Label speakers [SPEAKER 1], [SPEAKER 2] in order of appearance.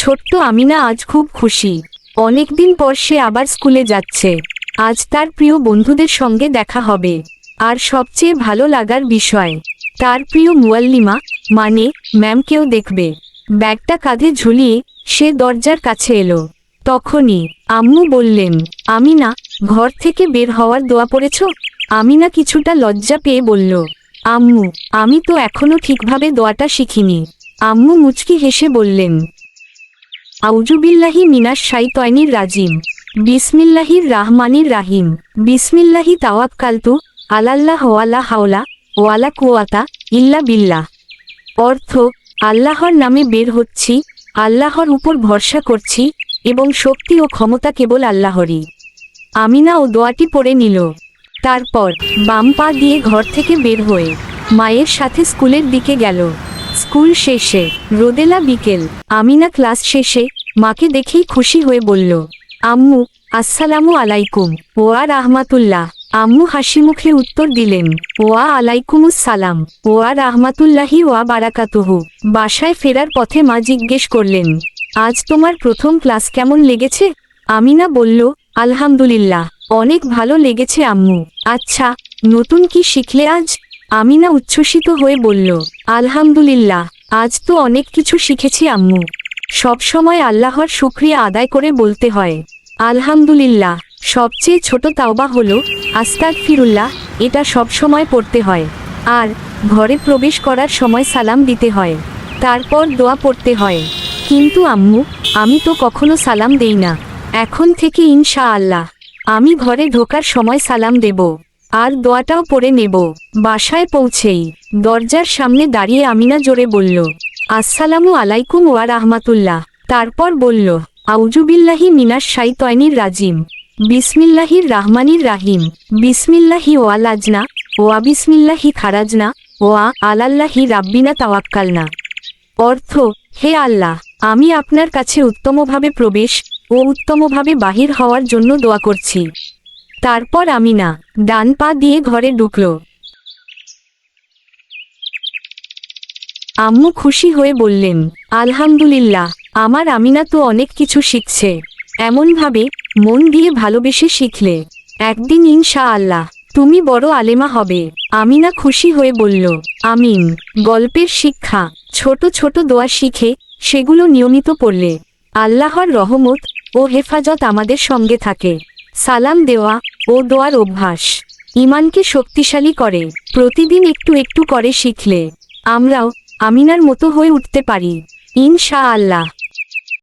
[SPEAKER 1] ছোট্ট আমিনা আজ খুব খুশি। অনেকদিন পর সে আবার স্কুলে যাচ্ছে। আজ তার প্রিয় বন্ধুদের সঙ্গে দেখা হবে। আর সবচেয়ে ভালো লাগার বিষয়, তার প্রিয় মুয়াল্লিমা মানে ম্যামকেও দেখবে। ব্যাগটা কাঁধে ঝুলিয়ে সে দরজার কাছে এলো। তখনই আম্মু বললেন, আমিনা, ঘর থেকে বের হওয়ার দোয়া পড়েছ? আমিনা কিছুটা লজ্জা পেয়ে বলল, আম্মু, আমি তো এখনও ঠিকভাবে দোয়াটা শিখিনি। আম্মু মুচকি হেসে বললেন আউজুবিল্লাহি মিনাস শাইতয়নির রাজিম। বিসমিল্লাহির রাহমানির রাহিম। বিসমিল্লাহি তাওয়াক্কালতু আলাল্লাহ ওয়ালা হাওলা ওয়ালা কুয়াতা ইল্লা বিল্লাহ। অর্থ, আল্লাহর নামে বের হচ্ছি, আল্লাহর উপর ভরসা করছি এবং শক্তি ও ক্ষমতা কেবল আল্লাহরই। আমিনা ও দোয়াটি পড়ে নিল। তারপর বাম পা দিয়ে ঘর থেকে বের হয়ে মায়ের সাথে স্কুলের দিকে গেল। স্কুল শেষে, রোদেলা বিকেল। আমিনা ক্লাস শেষে, মাকে দেখেই খুশি হয়ে বলল, আম্মু, আসসালামু আলাইকুম। ওয়া রাহমাতুল্লাহ। আম্মু হাসি মুখে উত্তর দিলেন ওয়া আলাইকুমুস সালাম। ওয়া রাহমাতুল্লাহি ওয়া বারাকাতুহু। বাসায় ফেরার পথে মা জিজ্ঞেস করলেন, আজ তোমার প্রথম ক্লাস কেমন লেগেছে? আমিনা বলল, আলহামদুলিল্লাহ, অনেক ভালো লেগেছে আম্মু। আচ্ছা নতুন কি শিখলে আজ? আমিনা উচ্ছ্বসিত হয়ে বলল, আলহামদুলিল্লাহ, আজ তো অনেক কিছু শিখেছি আম্মু। সব সময় আল্লাহর শুক্রিয়া আদায় করে বলতে হয়। আলহামদুলিল্লাহ, সবচেয়ে ছোট তাওবা হলো আস্তাক ফিরুল্লাহ এটা সব সময় পড়তে হয়। আর, ঘরে প্রবেশ করার সময় সালাম দিতে হয়। তারপর দোয়া পড়তে হয়। কিন্তু আম্মু, আমি তো কখনো সালাম দেই না। এখন থেকে ইনশা আল্লাহ আমি ঘরে ঢোকার সময় সালাম দেব। আর দোয়াটাও পরে নেব। বাসায় পৌঁছেই দরজার সামনে দাঁড়িয়ে আমিনা জোরে বলল, আসসালামু আলাইকুম ওয়া রাহমাতুল্লাহ। তারপর বলল আউজুবিল্লাহি মিনাস শাইতয়নির রাজিম। বিসমিল্লাহির রাহমানির রাহিম। বিসমিল্লাহি ওয়া লাজনা। ওয়া বিসমিল্লাহি খারাজনা। ওয়া আলাল্লাহি রাব্বিনা তাওয়াক্কালনা। অর্থ, হে আল্লাহ, আমি আপনার কাছে উত্তমভাবে প্রবেশ ও উত্তমভাবে বাহির হওয়ার জন্য দোয়া করছি। তারপর আমিনা ডান পা দিয়ে ঘরে ঢুকল। আম্মু খুশি হয়ে বললেন, আলহামদুলিল্লাহ, আমার আমিনা তো অনেক কিছু শিখছে। এমনভাবে মন দিয়ে ভালোবেসে শিখলে একদিন ইনশা আল্লাহ তুমি বড় আলেমা হবে। আমিনা খুশি হয়ে বলল, আমিন, গল্পের শিক্ষা, ছোট ছোট দোয়া শিখে সেগুলো নিয়মিত পড়লে আল্লাহর রহমত ও হেফাজত আমাদের সঙ্গে থাকে। সালাম দেওয়া ও দোয়ার অভ্যাস। ইমানকে শক্তিশালী করে, প্রতিদিন একটু একটু করে শিখলে, আমরাও আমিনার মতো হয়ে উঠতে পারি। ইনশা আল্লাহ